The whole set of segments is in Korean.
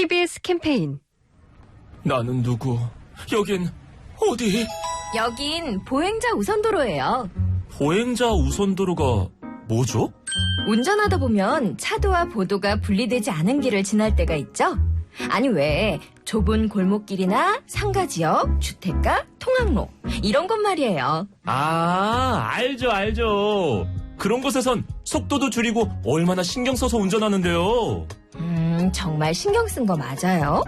TBS 캠페인 나는 누구? 여긴 어디? 여긴 보행자 우선도로예요. 보행자 우선도로가 뭐죠? 운전하다 보면 차도와 보도가 분리되지 않은 길을 지날 때가 있죠? 아니 왜 좁은 골목길이나 상가 지역, 주택가, 통학로 이런 것 말이에요. 아, 알죠, 알죠. 그런 곳에선 속도도 줄이고 얼마나 신경 써서 운전하는데요. 음, 정말 신경 쓴 거 맞아요?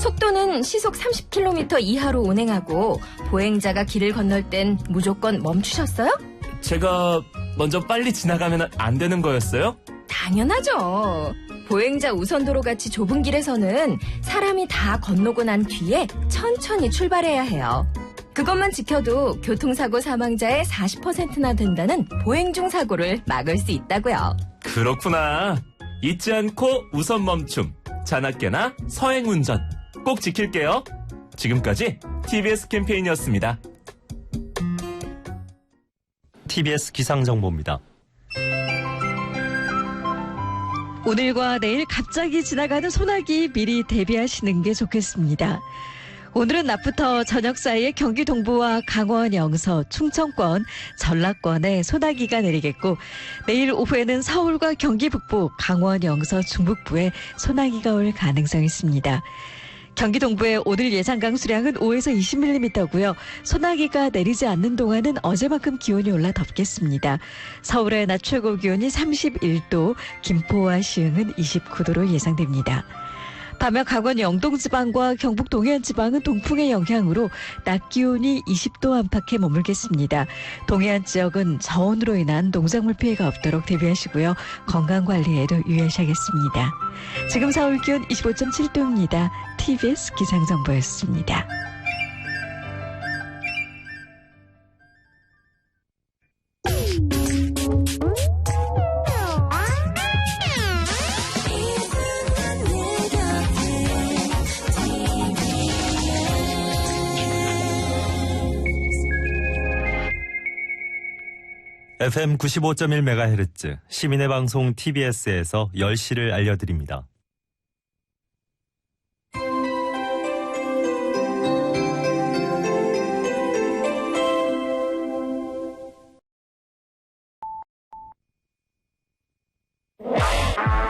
속도는 시속 30km 이하로 운행하고 보행자가 길을 건널 땐 무조건 멈추셨어요? 제가 먼저 빨리 지나가면 안 되는 거였어요? 당연하죠. 보행자 우선도로 같이 좁은 길에서는 사람이 다 건너고 난 뒤에 천천히 출발해야 해요. 그것만 지켜도 교통사고 사망자의 40%나 된다는 보행 중 사고를 막을 수 있다고요. 그렇구나. 잊지 않고 우선 멈춤, 자나깨나 서행 운전 꼭 지킬게요. 지금까지 TBS 캠페인이었습니다. TBS 기상정보입니다. 오늘과 내일 갑자기 지나가는 소나기 미리 대비하시는 게 좋겠습니다. 오늘은 낮부터 저녁 사이에 경기 동부와 강원 영서, 충청권, 전라권에 소나기가 내리겠고 내일 오후에는 서울과 경기 북부, 강원 영서, 중북부에 소나기가 올 가능성이 있습니다. 경기 동부의 오늘 예상 강수량은 5에서 20mm고요. 소나기가 내리지 않는 동안은 어제만큼 기온이 올라 덥겠습니다. 서울의 낮 최고 기온이 31도, 김포와 시흥은 29도로 예상됩니다. 반면 강원 영동 지방과 경북 동해안 지방은 동풍의 영향으로 낮 기온이 20도 안팎에 머물겠습니다. 동해안 지역은 저온으로 인한 농작물 피해가 없도록 대비하시고요. 건강 관리에도 유의하셔야겠습니다. 지금 서울 기온 25.7도입니다. TBS 기상정보였습니다. FM 95.1MHz 시민의 방송 TBS에서 10시를 알려드립니다.